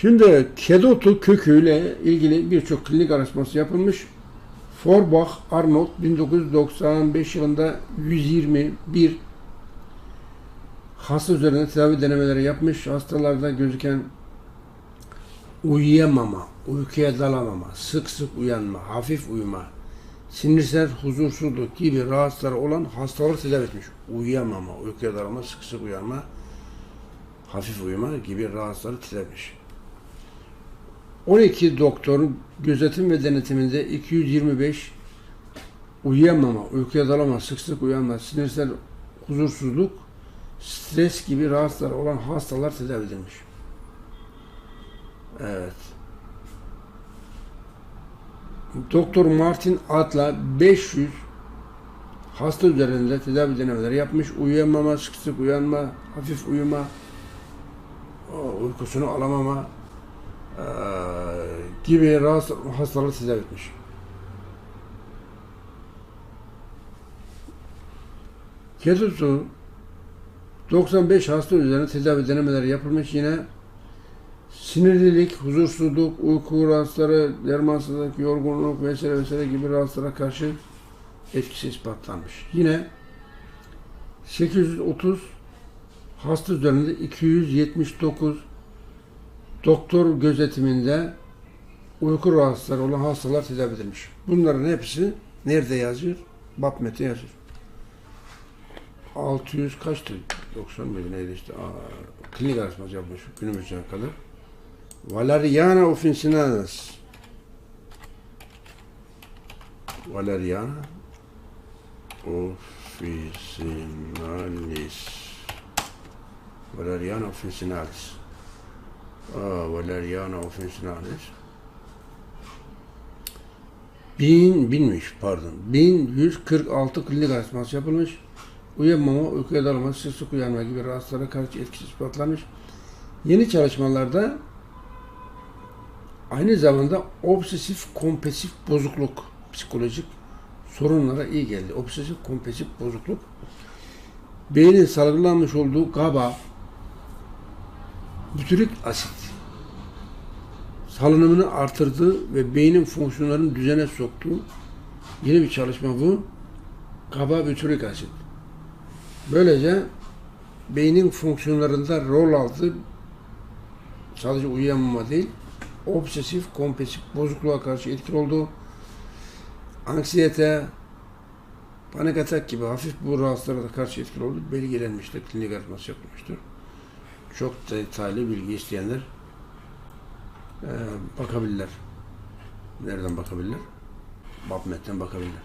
Şimdi kedotu köküyle ilgili birçok klinik araştırması yapılmış. Forbach Arnold 1995 yılında 121 hasta üzerinde tedavi denemeleri yapmış. Hastalarda gözüken uyuyamama, uykuya dalamama, sık sık uyanma, hafif uyuma, sinirsel huzursuzluk gibi rahatsızları olan hastaları tedavi etmiş. Uyuyamama, uykuya dalama, sık sık uyanma, hafif uyuma gibi rahatsızları tedavi etmiş. 12 doktorun gözetim ve denetiminde 225 uyuyamama, uykuya dalama, sık sık uyanma, sinirsel huzursuzluk, stres gibi rahatsızlar olan hastalar tedavi edilmiş. Evet. Doktor Martin Atla 500 hasta üzerinde tedavi denemeleri yapmış. Uyuyamama, sık sık uyanma, hafif uyuma, uykusunu alamama, gibi rahatsız hastaları tedavi etmiş. Ketusu 95 hasta üzerine tedavi denemeleri yapılmış. Yine sinirlilik, huzursuzluk, uyku rahatsızları, dermansızlık, yorgunluk vesaire vesaire gibi rahatsızlara karşı etkisi ispatlanmış. Yine 830 hasta üzerinde 279 doktor gözetiminde uyku rahatsızları olan hastalar tedavi edilmiş. Bunların hepsi nerede yazıyor? BAPMET'e yazıyor. 600 kaçtı? 90 mıydı neydi işte? Aa, klinik araştırması yapmış günümüzüne kadar. Valeriana officinalis. Valeriana officinalis. Valeriana officinalis. Valeriana officinalis. Bin, binmiş pardon. 1146 klinik araştırması yapılmış. Uyuyamama, uykuya dalma, sık uyanma gibi rahatsızlara karşı etkisi ispatlanmış. Yeni çalışmalarda aynı zamanda obsesif kompulsif bozukluk, psikolojik sorunlara iyi geldi. Obsesif kompulsif bozukluk beynin salgılanmış olduğu GABA butyrik asit salınımını artırdığı ve beynin fonksiyonlarını düzene soktuğu yeni bir çalışma bu. GABA butyrik asit. Böylece beynin fonksiyonlarında rol aldı. Sadece uyuyamama değil, obsesif kompulsif bozukluğa karşı etkili olduğu, anksiyete, panik atak gibi hafif bu rahatsızlara da karşı etkili olduğu belgelenmiştir. Klinik araştırması yapılmıştır. Çok detaylı bilgi isteyenler bakabilirler. Nereden bakabilirler? PubMed'den bakabilirler.